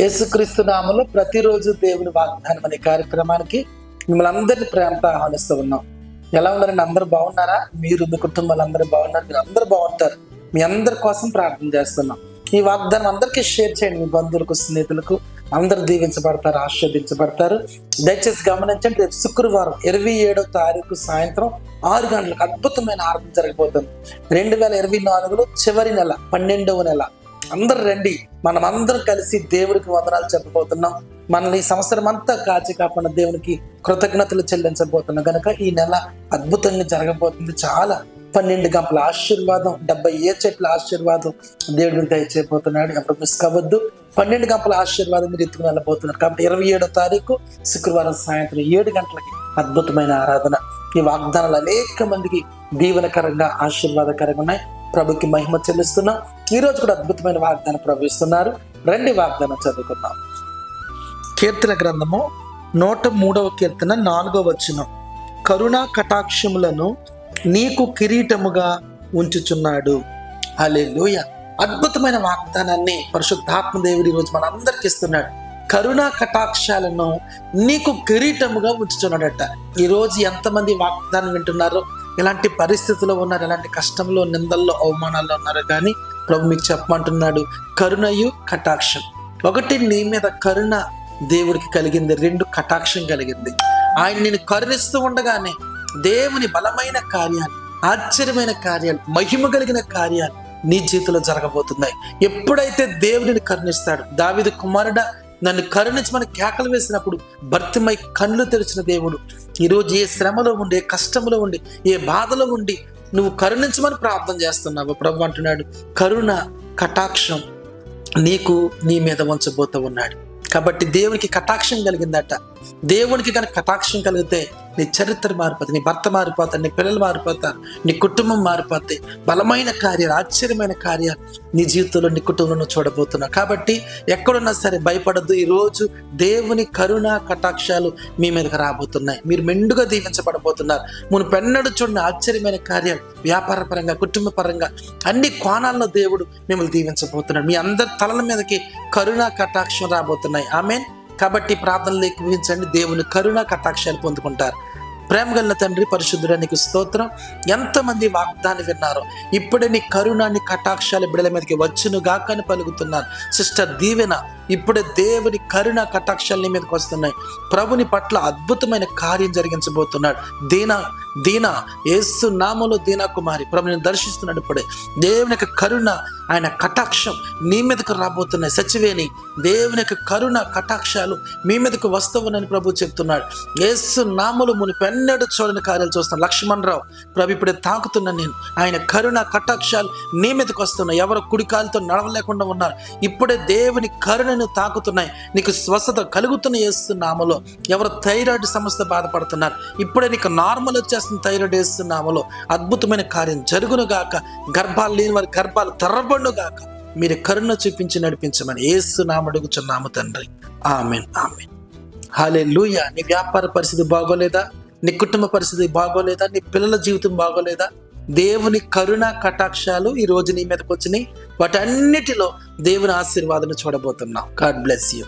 యేసుక్రీస్తు నామంలో ప్రతిరోజు దేవుని వాగ్దానం అనే కార్యక్రమానికి మిమ్మల్ని అందరినీ ప్రేమతో ఆహ్వానిస్తూ ఉన్నాం. ఎలా ఉన్నారండి అందరు బాగున్నారా? మీరు మీ కుటుంబాలు అందరూ బాగున్నారు? మీరు అందరూ బాగుంటారు. మీ అందరి కోసం ప్రార్థన చేస్తున్నాం. ఈ వాగ్దానం అందరికీ షేర్ చేయండి. మీ బంధువులకు స్నేహితులకు అందరూ దీవించబడతారు ఆస్వాదించబడతారు దయచేసి గమనించండి రేపు శుక్రవారం ఇరవై ఏడో తారీఖు సాయంత్రం ఆరు గంటలకు అద్భుతమైన ఆరాధన జరగబోతుంది. రెండు వేల ఇరవై నాలుగులో చివరి నెల పన్నెండవ నెల. అందరు రండి. మనం అందరం కలిసి దేవుడికి వందనాలు చెప్పబోతున్నాం. మనల్ని ఈ సంవత్సరం అంతా కాచి కాపాడిన దేవునికి కృతజ్ఞతలు చెల్లించబోతున్నాం. కనుక ఈ నెల అద్భుతంగా జరగబోతుంది. చాలా పన్నెండు గంపల ఆశీర్వాదం డెబ్బై ఏ చెట్ల ఆశీర్వాదం దేవుడికి దయచేయబోతున్నాడు. ఎవరు మిస్ కావద్దు పన్నెండు గంపల ఆశీర్వాదం మీరు ఎత్తుకుని వెళ్ళబోతున్నారు. కాబట్టి ఇరవై ఏడో తారీఖు శుక్రవారం సాయంత్రం ఏడు గంటలకి అద్భుతమైన ఆరాధన. ఈ వాగ్దానాలు అనేక మందికి దీవెనకరంగా ఆశీర్వాదకరంగా ఉన్నాయి. ప్రభుకి మహిమ చెల్లిస్తున్నాం. ఈ రోజు కూడా అద్భుతమైన వాగ్దానం ప్రవహిస్తున్నారు రండి వాగ్దానం చదువుకుందాం. కీర్తన గ్రంథము నూట మూడవ కీర్తన నాలుగవ వచనం. కరుణా కటాక్షములను నీకు కిరీటముగా ఉంచుచున్నాడు. అలే లోయ అద్భుతమైన వాగ్దానాన్ని పరిశుద్ధాత్మ దేవుడు ఈరోజు మనందరికి ఇస్తున్నాడు. కరుణా కటాక్షాలను నీకు కిరీటముగా ఉంచుచున్నాడట. ఈరోజు ఎంతమంది వాగ్దానం వింటున్నారో ఎలాంటి పరిస్థితుల్లో ఉన్నారు? ఎలాంటి కష్టంలో నిందల్లో అవమానాల్లో ఉన్నారు? కానీ ప్రభు మీకు చెప్పమంటున్నాడు కరుణయు కటాక్షం. ఒకటి నీ మీద కరుణ దేవుడికి కలిగింది రెండు కటాక్షం కలిగింది. ఆయన నేను కరుణిస్తూ ఉండగానే దేవుని బలమైన కార్యాలు ఆశ్చర్యమైన కార్యాలు మహిమ కలిగిన కార్యాలు నీ జీవితంలో జరగబోతున్నాయి. ఎప్పుడైతే దేవుడిని కరుణిస్తాడు దావిది కుమారుడ నన్ను కరుణించమని కేకలు వేసినప్పుడు భర్తమై కళ్ళు తెరిచిన దేవుడు. ఈరోజు ఏ శ్రమలో ఉండి ఏ కష్టంలో ఉండి ఏ బాధలో ఉండి నువ్వు కరుణించమని ప్రార్థన చేస్తున్నావు. ప్రభు అంటున్నాడు కరుణ కటాక్షం నీకు నీ మీద ఉంచబోతూ ఉన్నాడు. కాబట్టి దేవునికి కటాక్షం కలిగిందట. దేవునికి కనుక కటాక్షం కలిగితే నీ చరిత్ర మారిపోతుంది నీ భర్త మారిపోతాడు నీ పిల్లలు మారిపోతారు నీ కుటుంబం మారిపోతాయి. బలమైన కార్యాలు ఆశ్చర్యమైన కార్యాలు నీ జీవితంలో నీ కుటుంబంలో చూడబోతున్నావు. కాబట్టి ఎక్కడున్నా సరే భయపడద్దు. ఈరోజు దేవుని కరుణ కటాక్షాలు మీ మీదకి రాబోతున్నాయి. మీరు మెండుగా దీవించబడబోతున్నారు. మును పెన్నడు చూడని ఆశ్చర్యమైన కార్యాలు వ్యాపార పరంగా కుటుంబ పరంగా అన్ని కోణాల్లో దేవుడు మిమ్మల్ని దీవించబోతున్నాడు. మీ అందరి తలల మీదకి కరుణ కటాక్షం రాబోతున్నాయి. ఆమెన్. కాబట్టి ప్రార్థనలు ఎక్కువించండి దేవుని కరుణ కటాక్షాలు పొందుకుంటారు. ప్రేమ గల తండ్రి పరిశుద్ధుడ నీకు స్తోత్రం. ఎంతమంది వాగ్దాన్ని విన్నారో. ఇప్పుడే నీ కరుణాన్ని కటాక్షాలు బిడల మీదకి వచ్చును గాకని పలుకుతున్నారు. సిస్టర్ దీవెన ఇప్పుడే దేవుని కరుణ కటాక్షాలు నీ మీదకి వస్తున్నాయి. ప్రభుని పట్ల అద్భుతమైన కార్యం జరిగించబోతున్నాడు. దీన దీన యేసు నామలో దీనా కుమారి ప్రభుని దర్శిస్తున్నాడు ఇప్పుడే. దేవుని యొక్క కరుణ ఆయన కటాక్షం నీ మీదకు రాబోతున్నాయి. సచివేని దేవుని యొక్క కరుణ కటాక్షాలు మీ మీదకు వస్తవునని ప్రభు చెప్తున్నాడు. ఏసు నామలు ముని పెన్నడు చూడని కార్యాలు చూస్తాను లక్ష్మణ్ రావు ప్రభు ఇప్పుడే తాకుతున్నా నేను. ఆయన కరుణ కటాక్షాలు నీ మీదకు వస్తున్నాయి. ఎవరు కుడికాలతో నడవలేకుండా ఉన్నారు. ఇప్పుడే దేవుని కరుణ కరుణను తాకుతున్నాయి. నీకు స్వస్థత కలుగుతున్న వేస్తున్నామలో ఎవరు థైరాయిడ్ సమస్య బాధపడుతున్నారు? ఇప్పుడే నీకు నార్మల్ వచ్చేస్తున్న థైరాయిడ్ వేస్తున్నామలో అద్భుతమైన కార్యం జరుగును గాక. గర్భాలు లేని వారి గర్భాలు తెరబడును గాక. మీరు కరుణ చూపించి నడిపించమని ఏసు నామడుగుచున్నాము తండ్రి. Amen amen. హాలే లూయ నీ వ్యాపార పరిస్థితి బాగోలేదా? నీ కుటుంబ పరిస్థితి బాగోలేదా? నీ పిల్లల జీవితం బాగోలేదా? దేవుని కరుణ కటాక్షాలు ఈ రోజు నీ మీదకి వచ్చినాయి. వాటన్నిటిలో దేవుని ఆశీర్వాదం చూడబోతున్నాం. God bless you